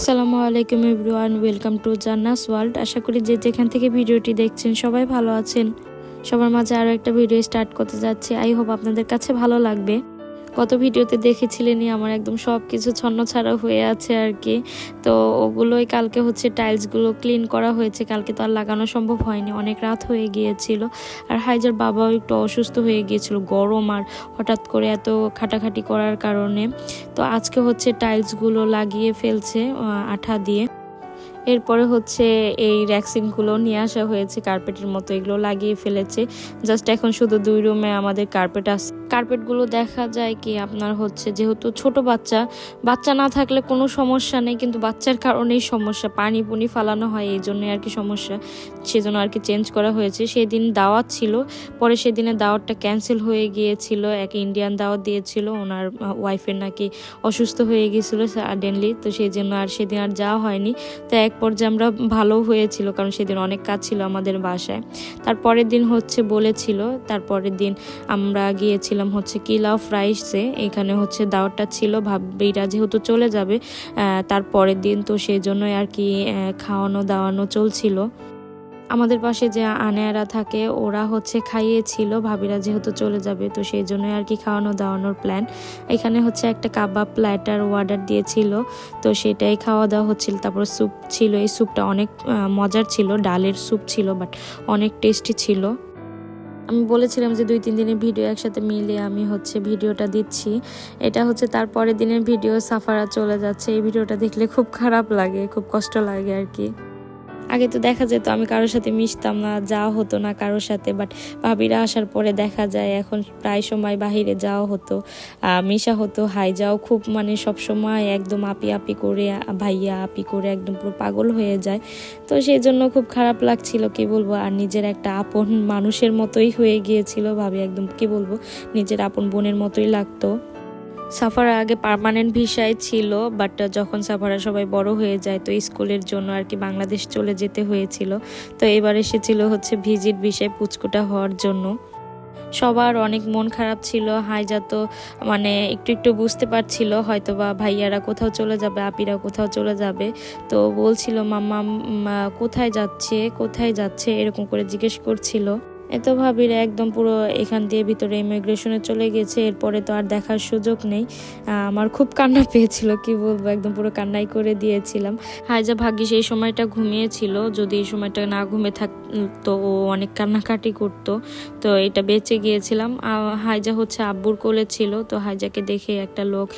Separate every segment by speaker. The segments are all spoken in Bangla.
Speaker 1: আসসালামু আলাইকুম এভরিওয়ান, ওয়েলকাম টু জান্নাস ওয়ার্ল্ড। আশা করি যে যেখান থেকে ভিডিওটি দেখছেন সবাই ভালো আছেন। সবার মাঝে আরও একটা ভিডিও স্টার্ট করতে যাচ্ছি। আই হোপ আপনাদের কাছে ভালো লাগবে। গত ভিডিওতে দেখেছিলেনই, আমার একদম সব কিছু ছন্ন ছাড়া হয়ে আছে আর কি। তো ওগুলোই কালকে হচ্ছে টাইলসগুলো ক্লিন করা হয়েছে, কালকে তো আর লাগানো সম্ভব হয়নি, অনেক রাত হয়ে গিয়েছিল। আর হাইজার বাবাও একটু অসুস্থ হয়ে গিয়েছিল, গরম আর হঠাৎ করে এত খাটাখাটি করার কারণে। তো আজকে হচ্ছে টাইলসগুলো লাগিয়ে ফেলছে আঠা দিয়ে। এরপরে হচ্ছে এই র্যাক্সিনগুলো নিয়ে আসা হয়েছে, কার্পেটের মতো এগুলো লাগিয়ে ফেলেছে। জাস্ট এখন শুধু দুই রুমে আমাদের কার্পেট আছে কার্পেটগুলো দেখা যায় কি আপনার হচ্ছে, যেহেতু ছোট বাচ্চা বাচ্চা না থাকলে কোনো সমস্যা নেই, কিন্তু বাচ্চার কারণেই সমস্যা। পানি পুনি ফালানো হয়, এই জন্যই আর কি সমস্যা। সেজন্য আর কি চেঞ্জ করা হয়েছে। সেদিন দাওয়াত ছিল, পরে সেদিনে দাওয়াতটা ক্যান্সেল হয়ে গিয়েছিল, এক ইন্ডিয়ান দাওয়াত দিয়েছিল, ওনার ওয়াইফের নাকি অসুস্থ হয়ে গিয়েছিল সাডেনলি তো সেই জন্য আর সেদিন আর যাওয়া হয়নি। তো এক পর্যায়ে আমরা ভালো হয়েছিল, কারণ সেদিন অনেক কাজ ছিল আমাদের বাসায়। তারপরের দিন হচ্ছে বলেছিল, তারপরের দিন আমরা গিয়েছিলাম হচ্ছে কিলা অফ রাইসে এখানে হচ্ছে দাওয়াতটা ছিল ভাবিরা যেহেতু চলে যাবে আহ, তারপরের দিন তো সেই জন্যই আর কি খাওয়ানো দাওয়ানো চলছিল। আমাদের পাশে যে আনেয়ারা থাকে ওরা হচ্ছে খাইয়েছিল ভাবিরা যেহেতু চলে যাবে তো সেই জন্য আর কি খাওয়ানো দাওয়ানোর প্ল্যান এখানে হচ্ছে একটা কাবাব প্ল্যাটার অর্ডার দিয়েছিল তো সেটাই খাওয়া দাওয়া হচ্ছিল। তারপর স্যুপ ছিল এই স্যুপটা অনেক মজার ছিল ডালের স্যুপ ছিল বাট অনেক টেস্টি ছিল। আমি বলেছিলাম যে দুই তিন দিনের ভিডিও একসাথে মিলে আমি হচ্ছে ভিডিওটা দিচ্ছি। এটা হচ্ছে তার পরের দিনের ভিডিও, সাফারা চলে যাচ্ছে। এই ভিডিওটা দেখলে খুব খারাপ লাগে, খুব কষ্ট লাগে আর কি। আগে তো দেখা যেত আমি কারোর সাথে মিশতাম না যাওয়া হতো না কারোর সাথে বাট ভাবিরা আসার পরে দেখা যায় এখন প্রায় সময় বাহিরে যাওয়া হতো মিশা হতো, হাই যাও, খুব মানে সব সময় একদম আপি আপি করে, ভাইয়া আপি করে একদম পুরো পাগল হয়ে যায়। তো সেই জন্য খুব খারাপ লাগছিল, কি বলব, আর নিজের একটা আপন মানুষের মতোই হয়ে গিয়েছিল ভাবি, একদম কি বলব, নিজের আপন বোনের মতোই লাগতো। সাফারা আগে পার্মানেন্ট ভিসায় ছিল বাট যখন সাফারা সবাই বড় হয়ে যায়, তো স্কুলের জন্য আর কি বাংলাদেশ চলে যেতে হয়েছিল। তো এবার এসেছিল হচ্ছে ভিজিট ভিসায় পুচকুটা হওয়ার জন্য। সবার অনেক মন খারাপ ছিল, হাইজা তো মানে একটু একটু বুঝতে পারছিল হয়তো বা ভাইয়ারা কোথাও চলে যাবে আপিরা কোথাও চলে যাবে। তো বলছিল, মাম্মা কোথায় যাচ্ছে কোথায় যাচ্ছে? এরকম করে জিজ্ঞেস করছিল। এত ভাবির একদম পুরো এখান দিয়ে ভিতরে ইমিগ্রেশনে চলে গেছে, এরপরে তো আর দেখার সুযোগ নেই। আমার খুব কান্না পেয়েছিল, কি বলব, একদম পুরো কান্নাই করে দিয়েছিলাম। হাইজা ভাগ্যিস এই সময়টা ঘুমিয়েছিল, যদি এই সময়টা না ঘুমে থাকতো ও অনেক কান্নাকাটি করতো। তো এটা বেঁচে গিয়েছিলাম। হাইজা হচ্ছে আব্বুর কোলে ছিল, তো হাইজাকে দেখে একটা লোক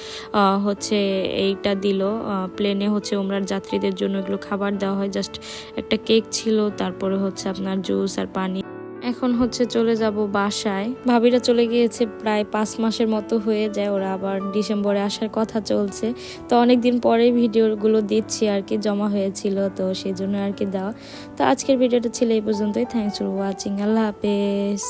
Speaker 1: হচ্ছে এইটা দিল প্লেনে হচ্ছে ওমরার যাত্রীদের জন্য এগুলো খাবার দেওয়া হয়। জাস্ট একটা কেক ছিল, তারপরে হচ্ছে আপনার জুস আর পানি এখন হচ্ছে চলে যাব বাসায়। ভাবিরা চলে গিয়েছে প্রায় পাঁচ মাসের মতো হয়ে যায়, ওরা আবার ডিসেম্বরে আসার কথা চলছে। তো অনেক দিন পরে ভিডিওগুলো দিচ্ছি আর কি, জমা হয়েছিল, তো সেই জন্য আর কি দেওয়া। তো আজকের ভিডিওটা ছিল এই পর্যন্তই। থ্যাংকস ফর ওয়াচিং আল্লাহ হাফেজ।